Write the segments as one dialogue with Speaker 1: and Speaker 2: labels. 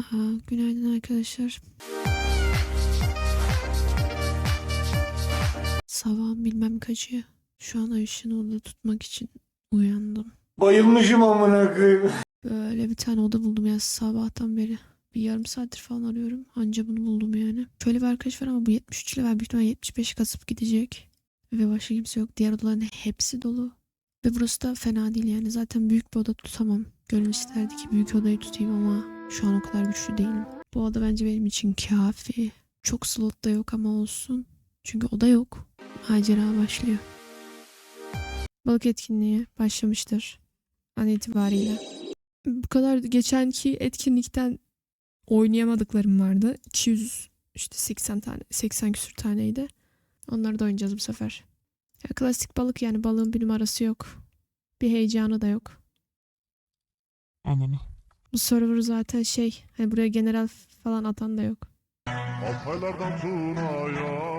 Speaker 1: Aa, günaydın arkadaşlar. Sabahın bilmem kaçı. Şu an ay ışığını orada tutmak için uyandım.
Speaker 2: Bayılmışım amına koyayım.
Speaker 1: Böyle bir tane oda buldum ya sabahtan beri. Bir yarım saattir falan arıyorum. Anca bunu buldum yani. Şöyle bir arkadaş var ama bu 73 level büyük ihtimalle 75 kasıp gidecek. Ve başka kimse yok. Diğer odaların hepsi dolu. Ve burası da fena değil yani. Zaten büyük bir oda tutamam. Gönül isterdi ki büyük odayı tutayım ama şu an o kadar güçlü değilim. Bu oda bence benim için kafi. Çok slot da yok ama olsun. Çünkü oda yok. Macera başlıyor. Balık etkinliği başlamıştır. An itibariyle. Bu kadar geçenki etkinlikten oynayamadıklarım vardı. 200 işte 80 tane 80 küsür taneydi. Onları da oynayacağız bu sefer. Ya klasik balık yani balığın bir numarası yok. Bir heyecanı da yok.
Speaker 3: Ananı.
Speaker 1: Bu server zaten şey hani buraya general falan atan da yok.
Speaker 3: Altaylardan Tuna'ya.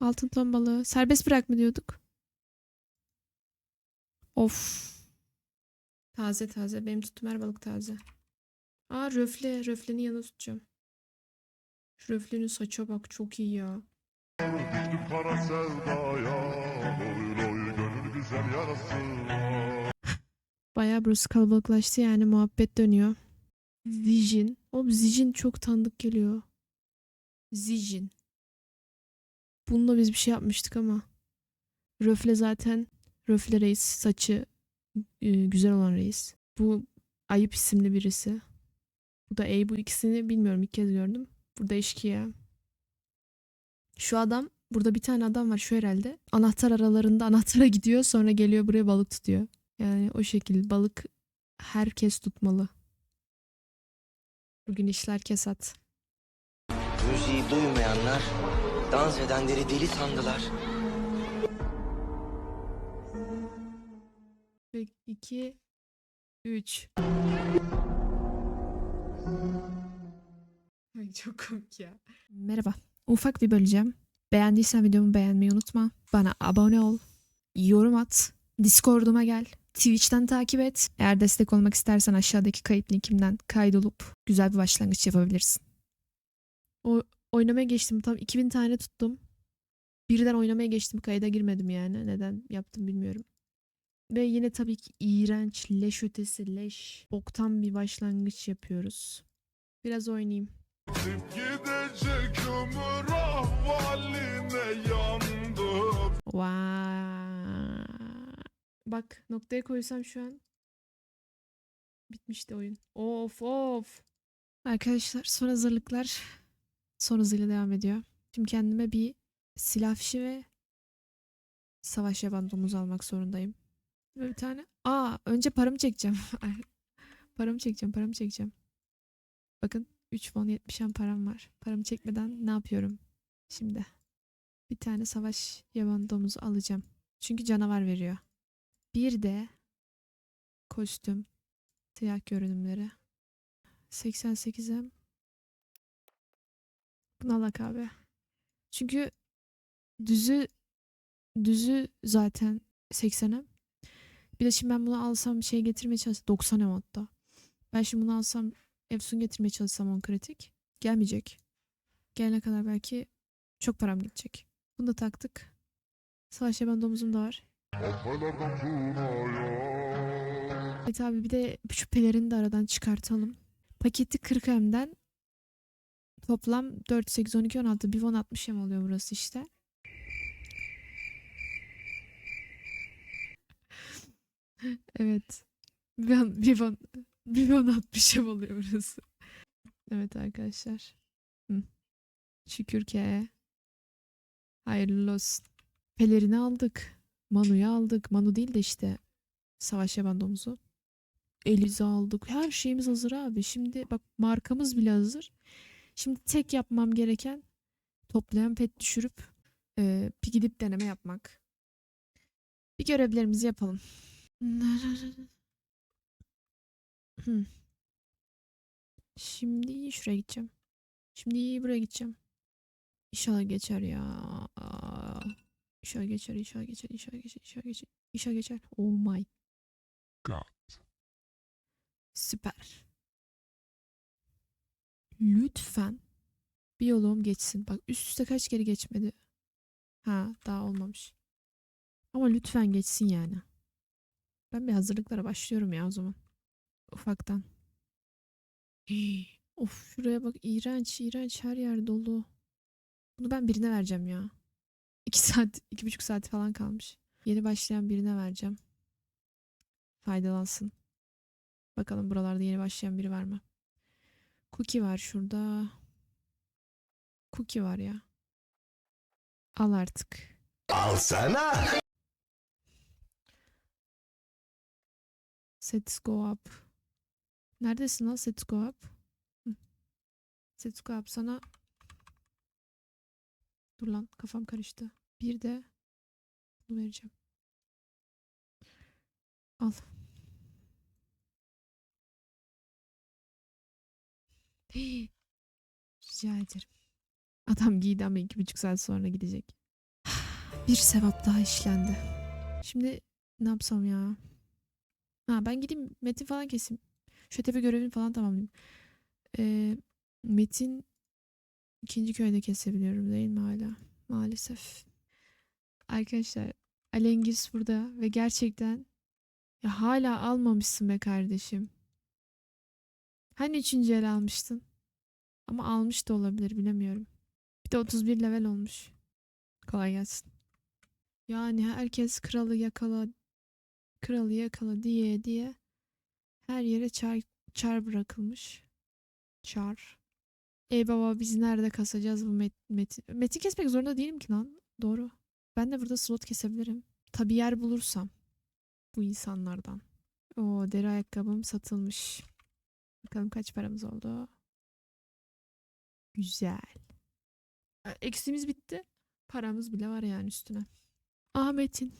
Speaker 1: Altın ton balığı. Serbest bırak mı diyorduk? Of. Taze taze. Benim tuttum her balık taze. Aa röfle. Röflenin yanına tutacağım. Şu röflenin saça bak çok iyi ya.
Speaker 3: Düştüm kara sevdaya. Oy oy gönül güzel yarası.
Speaker 1: Bayağı burası kalabalıklaştı yani muhabbet dönüyor. Zijin. Oğlum Zijin çok tanıdık geliyor. Zijin. Bununla biz bir şey yapmıştık ama. Röfle zaten Röfle reis saçı e, güzel olan reis. Bu Ayıp isimli birisi. Bu da Ey bu ikisini bilmiyorum ilk kez gördüm. Burada eşkıya. Şu adam burada bir tane adam var şu herhalde. Anahtar aralarında anahtara gidiyor sonra geliyor buraya balık tutuyor. Yani o şekilde balık herkes tutmalı. Bugün işler kesat.
Speaker 4: Müziği duymayanlar dans edenleri deli sandılar.
Speaker 1: 2 3 Ay çok komik ya. Merhaba. Ufak bir böleceğim. Beğendiysen videomu beğenmeyi unutma. Bana abone ol. Yorum at. Discord'uma gel. Twitch'ten takip et. Eğer destek olmak istersen aşağıdaki kayıt linkimden kaydolup güzel bir başlangıç yapabilirsin. O oynamaya geçtim. Tam 2000 tane tuttum. Birden oynamaya geçtim. Kayda girmedim yani. Neden yaptım bilmiyorum. Ve yine tabii ki iğrenç, leş ötesi, leş, boktan bir başlangıç yapıyoruz. Biraz oynayayım.
Speaker 3: Gidecek ömür ahvaline yandım.
Speaker 1: Vay. Bak noktaya koysam şu an bitmişti oyun. Of of. Arkadaşlar son hazırlıklar son hızıyla devam ediyor. Şimdi kendime bir silah fişi ve savaş yaban domuz almak zorundayım. Ve bir tane. Aa önce paramı çekeceğim. Paramı çekeceğim paramı çekeceğim. Bakın 3 won 70 an param var. Paramı çekmeden ne yapıyorum? Şimdi bir tane savaş yaban domuzu alacağım. Çünkü canavar veriyor. Bir de kostüm siyah görünümleri. 88'e bunu alak abi. Çünkü düzü düzü zaten 80'e. Bir de şimdi ben bunu alsam şey getirmeye çalışsam 90 em hatta. Ben şimdi bunu alsam Efsun getirmeye çalışsam 10 kritik. Gelmeyecek. Gelene kadar belki çok param gidecek. Bunu da taktık. Savaş yaban domuzum da var. Evet abi bir de şu pelerini de aradan çıkartalım. Paketi 40 M'den toplam 4, 8, 12, 16, bir 10, 60 M oluyor burası işte. evet. Bir, bir, on- bir 10, 60 M oluyor burası. Evet arkadaşlar. Şükür ki. Hayırlı olsun. Pelerini aldık. Manu'yu aldık. Manu değil de işte Savaş yaban domuzu. Elize aldık. Her şeyimiz hazır abi. Şimdi bak markamız bile hazır. Şimdi tek yapmam gereken toplayan pet düşürüp e, gidip deneme yapmak. Bir görevlerimizi yapalım. Şimdi şuraya gideceğim. Şimdi buraya gideceğim. İnşallah geçer ya. İnşallah geçer, inşallah geçer, inşallah geçer, inşallah geçer. İnşallah geçer. Oh my
Speaker 3: God.
Speaker 1: Süper. Lütfen bir yolum geçsin. Bak üst üste kaç kere geçmedi. Ha daha olmamış. Ama lütfen geçsin yani. Ben bir hazırlıklara başlıyorum ya o zaman. Ufaktan. Hii. Of şuraya bak iğrenç iğrenç her yer dolu. Bunu ben birine vereceğim ya. İki saat, iki buçuk saat falan kalmış. Yeni başlayan birine vereceğim. Faydalansın. Bakalım buralarda yeni başlayan biri var mı? Cookie var şurada. Cookie var ya. Al artık.
Speaker 2: Alsana.
Speaker 1: Let's go up. Neredesin lan Let's go up? Hı. Let's go up sana. Dur lan kafam karıştı. Bir de bunu vereceğim. Al. Rica ederim. Adam giydi ama iki buçuk saat sonra gidecek. Bir sevap daha işlendi. Şimdi ne yapsam ya? Ha ben gideyim metin falan keseyim. Şu tepe görevini falan tamamlayayım. Ee, metin ikinci köyde kesebiliyorum değil mi hala? Maalesef. Arkadaşlar Alengis burada ve gerçekten ya hala almamışsın be kardeşim. Hani üçüncü el almıştın? Ama almış da olabilir bilemiyorum. Bir de 31 level olmuş. Kolay gelsin. Yani herkes kralı yakala kralı yakala diye diye her yere çar, çar bırakılmış. Çar. Ey baba biz nerede kasacağız bu met, metin? Metin kesmek zorunda değilim ki lan. Doğru. Ben de burada slot kesebilirim. Tabi yer bulursam. Bu insanlardan. O deri ayakkabım satılmış. Bakalım kaç paramız oldu. Güzel. E, Eksimiz bitti. Paramız bile var yani üstüne. Aha Metin.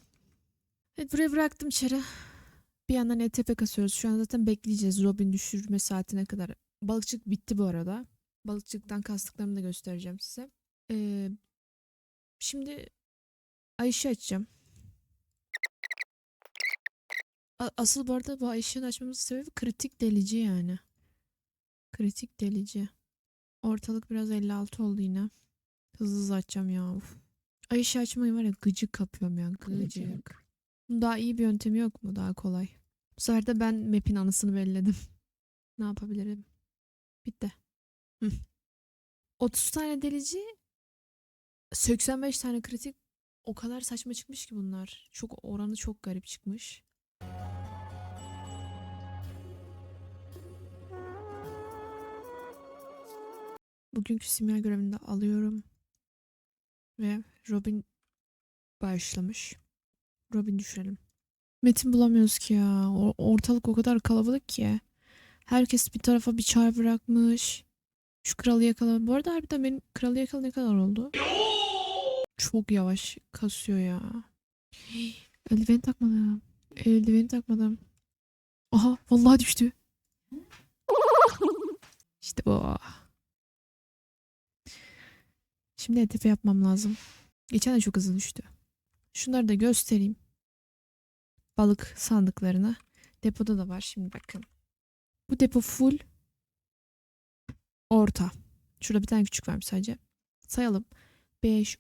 Speaker 1: Evet buraya bıraktım çarı. Bir yandan ETP kasıyoruz. Şu an zaten bekleyeceğiz Robin düşürme saatine kadar. Balıkçılık bitti bu arada. Balıkçılıktan kastıklarımı da göstereceğim size. Ee, şimdi Ayşe açacağım. Asıl bu arada bu Ayşe'nin açmamızın sebebi kritik delici yani. Kritik delici. Ortalık biraz 56 oldu yine. Hızlı hızlı açacağım ya. Uf. Ayşe açmayı var ya gıcık kapıyorum ya gıcık. Daha iyi bir yöntemi yok mu? Daha kolay. Bu sefer de ben map'in anısını belirledim. ne yapabilirim? Bitti. Hı. 30 tane delici 85 tane kritik o kadar saçma çıkmış ki bunlar. Çok oranı çok garip çıkmış. Bugünkü simya görevini de alıyorum. Ve Robin başlamış. Robin düşürelim. Metin bulamıyoruz ki ya. Ortalık o kadar kalabalık ki. Herkes bir tarafa bir çay bırakmış. Şu kralı yakala. Bu arada harbiden benim kralı yakala ne kadar oldu? Çok yavaş kasıyor ya. Eldiveni takmadım. Eldiveni takmadım. Aha vallahi düştü. İşte bu. Şimdi ETF yapmam lazım. Geçen de çok hızlı düştü. Şunları da göstereyim. Balık sandıklarına. Depoda da var şimdi bakın. Bu depo full orta. Şurada bir tane küçük varmış sadece. Sayalım. 5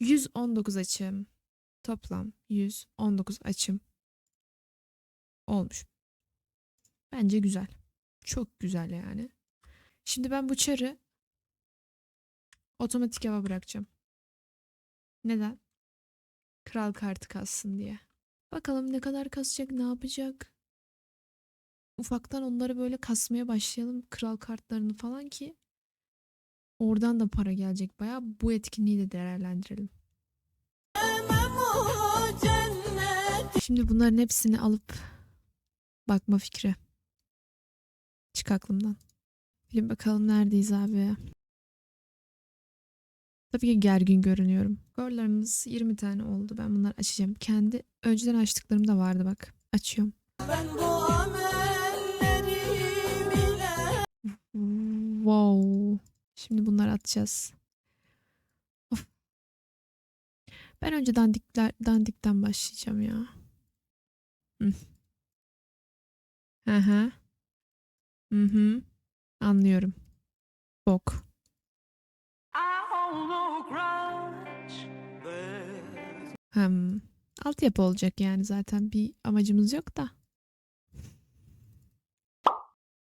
Speaker 1: 119 açım. Toplam 119 açım olmuş. Bence güzel. Çok güzel yani. Şimdi ben bu çarı otomatik hava bırakacağım. Neden? Kral kartı kassın diye. Bakalım ne kadar kasacak, ne yapacak. Ufaktan onları böyle kasmaya başlayalım. Kral kartlarını falan ki oradan da para gelecek bayağı. Bu etkinliği de değerlendirelim. Şimdi bunların hepsini alıp bakma fikri. Çık aklımdan. Bilin bakalım neredeyiz abi. Tabii ki gergin görünüyorum. Skorlarımız 20 tane oldu. Ben bunları açacağım. Kendi önceden açtıklarım da vardı bak. Açıyorum. Wow. Şimdi bunları atacağız. Of. Ben önce dandikler, dandikten başlayacağım ya. Hı. Hı hı. Hı. Anlıyorum. Bok. Hmm. Altyapı olacak yani zaten bir amacımız yok da.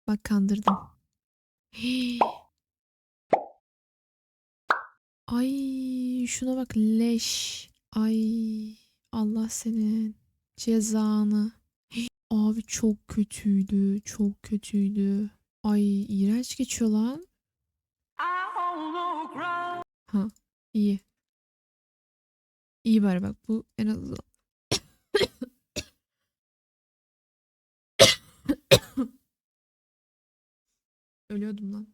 Speaker 1: Bak kandırdım. Ay şuna bak leş. Ay Allah senin cezanı. Abi çok kötüydü. Çok kötüydü. Ay iğrenç geçiyor lan. Ha iyi. İyi bari bak bu en azından. Ölüyordum lan.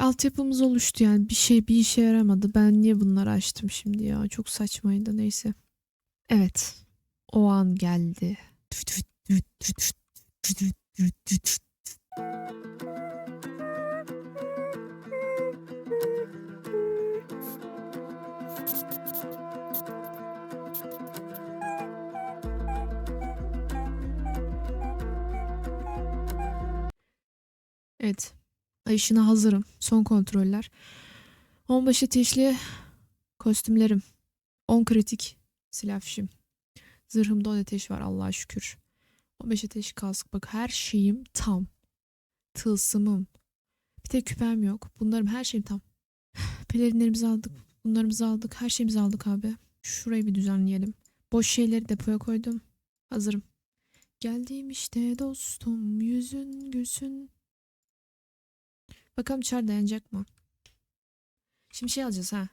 Speaker 1: Altyapımız oluştu yani bir şey bir işe yaramadı. Ben niye bunları açtım şimdi ya? Çok saçmaydı neyse. Evet. O an geldi. Evet. Ayışına hazırım. Son kontroller. 15 ateşli kostümlerim. 10 kritik silah fişim. Zırhımda 10 ateş var Allah'a şükür. 15 ateş kask. Bak her şeyim tam. Tılsımım. Bir tek küpem yok. Bunlarım her şeyim tam. Pelerinlerimizi aldık. Bunlarımızı aldık. Her şeyimizi aldık abi. Şurayı bir düzenleyelim. Boş şeyleri depoya koydum. Hazırım. Geldim işte dostum. Yüzün gülsün. Bakalım çar dayanacak mı? Şimdi şey alacağız ha.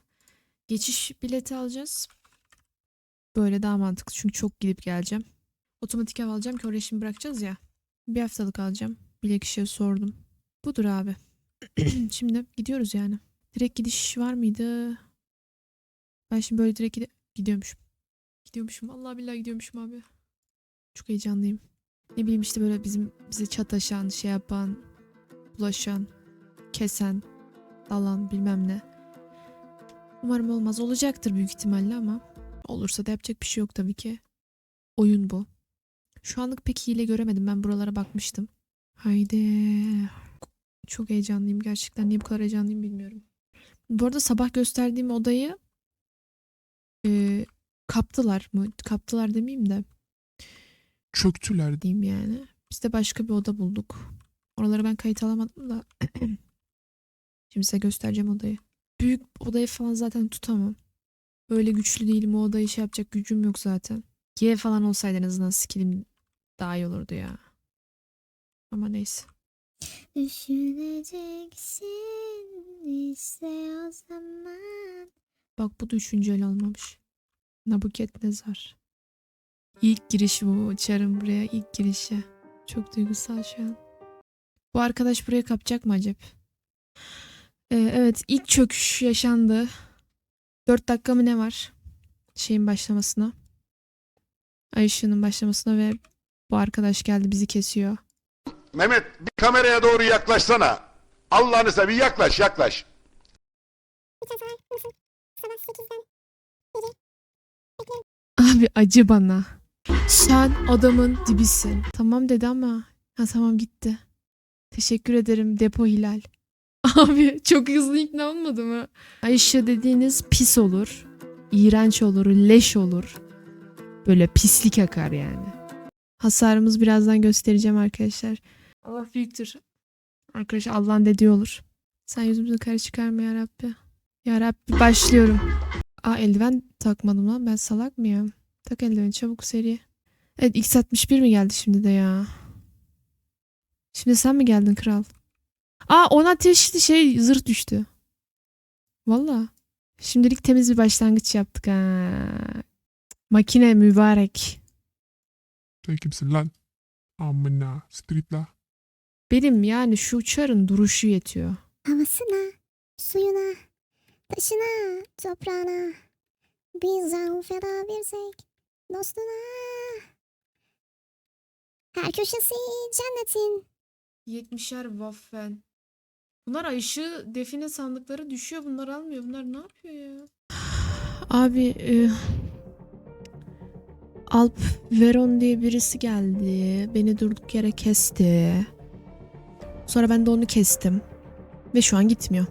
Speaker 1: Geçiş bileti alacağız. Böyle daha mantıklı çünkü çok gidip geleceğim. Otomatik ev alacağım ki oraya şimdi bırakacağız ya. Bir haftalık alacağım. Bilek kişiye sordum. Budur abi. şimdi gidiyoruz yani. Direkt gidiş var mıydı? Ben şimdi böyle direkt gide- gidiyormuşum. Gidiyormuşum. Allah billahi gidiyormuşum abi. Çok heyecanlıyım. Ne bileyim işte böyle bizim bize çataşan, şey yapan, bulaşan, kesen, dalan bilmem ne. Umarım olmaz. Olacaktır büyük ihtimalle ama olursa da yapacak bir şey yok tabii ki. Oyun bu. Şu anlık pek hile göremedim. Ben buralara bakmıştım. Haydi. Çok heyecanlıyım gerçekten. Niye bu kadar heyecanlıyım bilmiyorum. Bu arada sabah gösterdiğim odayı e, kaptılar mı? Kaptılar demeyeyim de
Speaker 5: Çöktüler.
Speaker 1: diyeyim yani. Biz de başka bir oda bulduk. Oraları ben kayıt alamadım da. Şimdi size göstereceğim odayı. Büyük odayı falan zaten tutamam. Öyle güçlü değilim. O odayı şey yapacak gücüm yok zaten. G falan olsaydı en azından skillim daha iyi olurdu ya. Ama neyse.
Speaker 6: Düşüneceksin işte o zaman.
Speaker 1: Bak bu da üçüncü el almamış. Nabuket Nezar. İlk giriş bu. Çarın buraya ilk girişi. Çok duygusal şu an. Bu arkadaş buraya kapacak mı acaba? Ee, evet ilk çöküş yaşandı. 4 dakika mı ne var? Şeyin başlamasına. Ay ışığının başlamasına ve bu arkadaş geldi bizi kesiyor.
Speaker 7: Mehmet bir kameraya doğru yaklaşsana. Allah'ını seveyim yaklaş yaklaş.
Speaker 1: Abi acı bana. Sen adamın dibisin. Tamam dedi ama. Ha tamam gitti. Teşekkür ederim Depo Hilal. Abi çok hızlı ikna olmadı mı? Ayşe dediğiniz pis olur. iğrenç olur. Leş olur. Böyle pislik akar yani. Hasarımız birazdan göstereceğim arkadaşlar. Allah büyüktür. Arkadaşlar Allah'ın dediği olur. Sen yüzümüzü kara çıkarma ya Rabbi. Ya Rabbi başlıyorum. Aa eldiven takmadım lan. Ben salak mıyım? Tak eldiveni çabuk seri. Evet X61 mi geldi şimdi de ya? Şimdi sen mi geldin kral? Aa ona ateşli şey zırh düştü. Valla. Şimdilik temiz bir başlangıç yaptık ha. Makine mübarek.
Speaker 5: Sen kimsin lan? Amına. Street la.
Speaker 1: Benim yani şu uçarın duruşu yetiyor.
Speaker 6: Havasına, suyuna, taşına, toprağına. Bizden feda versek dostuna. Her köşesi cennetin.
Speaker 1: 70'er waffen. Bunlar Ayşı define sandıkları düşüyor. Bunlar almıyor. Bunlar ne yapıyor ya? Abi e, Alp Veron diye birisi geldi. Beni durduk yere kesti. Sonra ben de onu kestim. Ve şu an gitmiyor.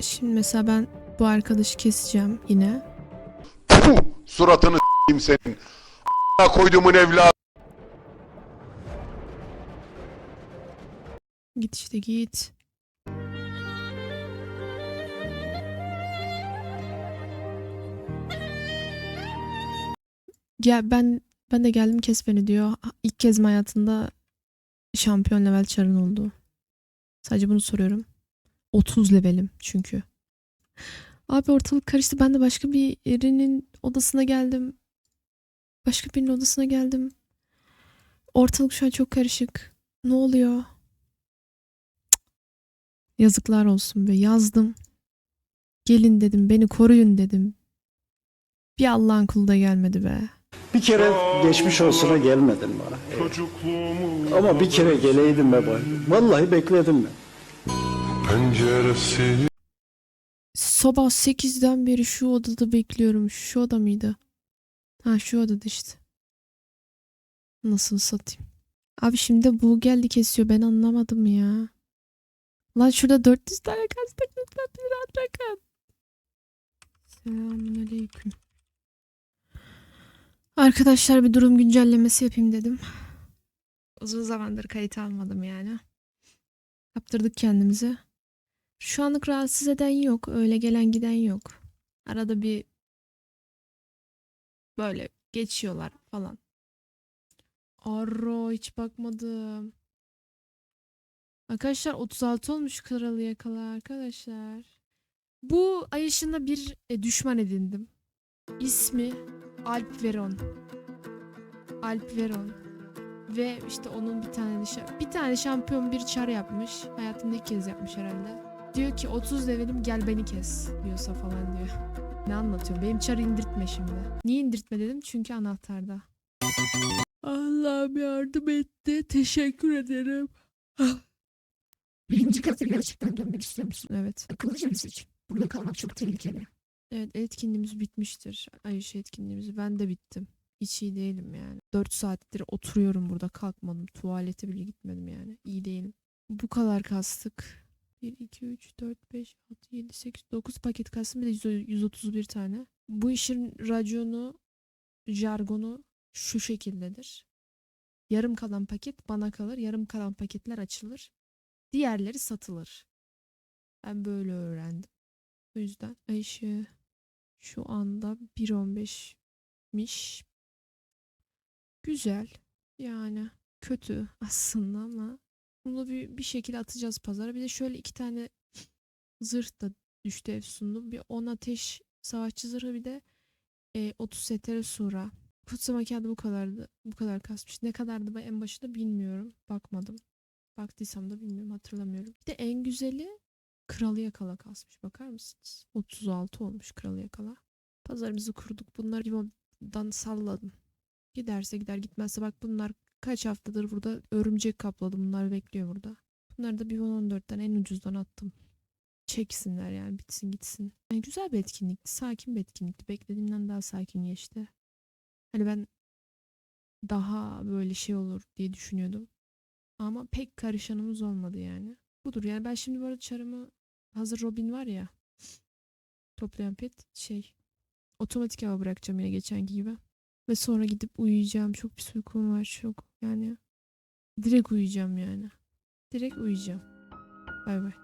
Speaker 1: Şimdi mesela ben bu arkadaşı keseceğim yine.
Speaker 7: Puh, suratını s**eyim senin. A**ına koyduğumun evladı.
Speaker 1: Git işte git. Ya ben ben de geldim kes beni diyor. İlk kez mi hayatında şampiyon level çarın oldu. Sadece bunu soruyorum. 30 levelim çünkü. Abi ortalık karıştı. Ben de başka birinin odasına geldim. Başka birinin odasına geldim. Ortalık şu an çok karışık. Ne oluyor? Yazıklar olsun be yazdım. Gelin dedim beni koruyun dedim. Bir Allah'ın kulu da gelmedi be.
Speaker 2: Bir kere geçmiş olsuna gelmedin bana.
Speaker 3: Çocukluğumu
Speaker 2: Ama bir kere geleydim be bay. Vallahi bekledim ben.
Speaker 3: Penceresi
Speaker 1: Sabah 8'den beri şu odada bekliyorum. Şu oda mıydı? Ha şu odada işte. Nasıl satayım? Abi şimdi bu geldi kesiyor. Ben anlamadım ya. Lan şurada 400 tane kastık. Lütfen bir rahat bırakın. Selamünaleyküm. Arkadaşlar bir durum güncellemesi yapayım dedim. Uzun zamandır kayıt almadım yani. Kaptırdık kendimizi. Şu anlık rahatsız eden yok. Öyle gelen giden yok. Arada bir böyle geçiyorlar falan. Arro hiç bakmadım. Arkadaşlar 36 olmuş kralı yakala arkadaşlar. Bu ay ışığında bir e, düşman edindim. İsmi Alp Veron. Alp Veron. Ve işte onun bir tane de bir tane şampiyon bir çar yapmış. Hayatımda ilk kez yapmış herhalde. Diyor ki 30 levelim gel beni kes diyorsa falan diyor. Ne anlatıyor? Benim çarı indirtme şimdi. Niye indirtme dedim? Çünkü anahtarda. Allah'ım yardım etti. Teşekkür ederim.
Speaker 8: Birinci katı gerçekten dönmek istiyor musun?
Speaker 1: Evet.
Speaker 8: Akıllıca bir seçim. Burada kalmak çok tehlikeli.
Speaker 1: Evet etkinliğimiz bitmiştir. Ayşe etkinliğimiz. Ben de bittim. Hiç iyi değilim yani. 4 saattir oturuyorum burada kalkmadım. Tuvalete bile gitmedim yani. İyi değilim. Bu kadar kastık. 1, 2, 3, 4, 5, 6, 7, 8, 9 paket kastım. Bir de 100 131 tane. Bu işin raconu, jargonu şu şekildedir. Yarım kalan paket bana kalır. Yarım kalan paketler açılır. Diğerleri satılır. Ben böyle öğrendim. O yüzden Ayşe şu anda 1.15'miş. Güzel. Yani kötü aslında ama bunu bir, bir şekilde atacağız pazara. Bir de şöyle iki tane zırh da düştü Efsunlu. Bir 10 ateş savaşçı zırhı bir de e, 30 setere sura. Kutsama kağıdı bu kadardı. Bu kadar kasmış. Ne kadardı ben en başında bilmiyorum. Bakmadım. Baktıysam da bilmiyorum hatırlamıyorum. Bir de en güzeli Kralı yakala kasmış. Bakar mısınız? 36 olmuş kralı yakala. Pazarımızı kurduk. Bunları limondan salladım. Giderse gider gitmezse bak bunlar kaç haftadır burada örümcek kapladı. Bunlar bekliyor burada. Bunları da bir 14'ten en ucuzdan attım. Çeksinler yani bitsin gitsin. Yani güzel bir etkinlikti. Sakin bir etkinlikti. Beklediğimden daha sakin geçti. Hani ben daha böyle şey olur diye düşünüyordum. Ama pek karışanımız olmadı yani. Budur yani ben şimdi arada çarımı hazır Robin var ya toplayan pet şey otomatik hava bırakacağım yine geçenki gibi. Ve sonra gidip uyuyacağım. Çok bir uykum var çok yani. Direkt uyuyacağım yani. Direkt uyuyacağım. Bay bay.